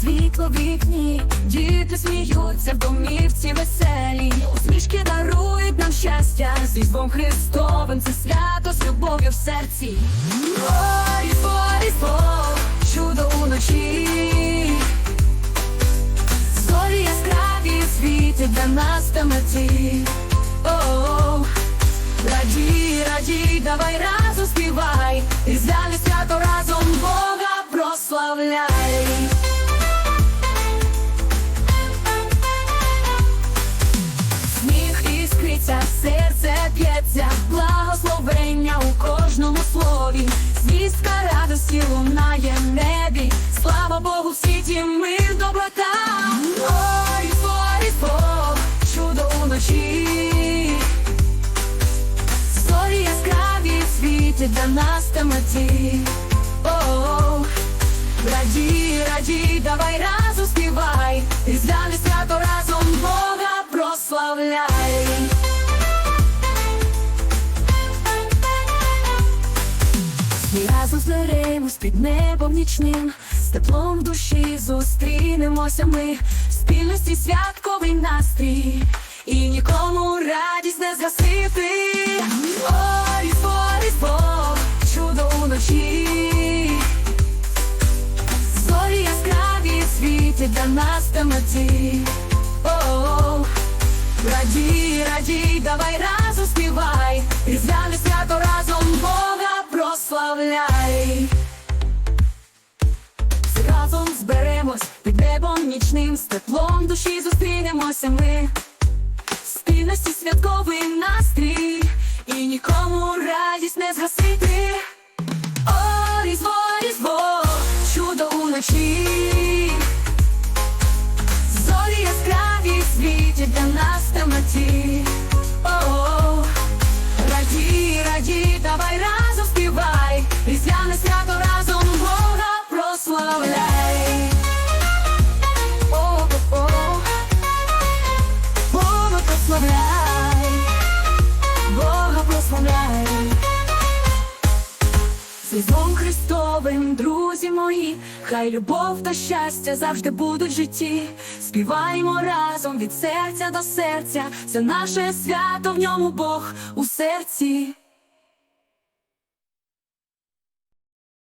світло вікні, діти сміються в домівці веселі, усмішки дарують нам щастя, з Різдвом Христовим це свято з любов'ю в серці. О, Різдво, Різдво, чудо уночі, зорі яскраві світять для нас та меті. О, Радій, радій, давай разом співай, іскриться, серце б'ється, благословення у кожному слові, звістка радості лунає в небі, слава Богу, в світі мир, доброта. Ой, Різдво, Різдво, чудо уночі. Зорі яскраві світять для нас та меті. О, радій, радій, давай разом співай, зберемось під небом нічним, з теплом в душі зустрінемося ми, в спільності святковий настрій, і нікому радість не згасити. О, Різдво, Різдво, чудо уночі, зорі яскраві світять для нас темноті. О, радій, радій, давай разом разом зберемось під небом нічним, з теплом душі зустрінемося ми. В Спільності святковий настрій, і нікому радість не згасити. О, різдво, різдво, чудо уночі. Зорі яскраві світять для нас темноті. Різдвом Христовим, друзі мої, хай любов та щастя завжди будуть в житті. Співаємо разом від серця до серця, це наше свято в ньому Бог у серці.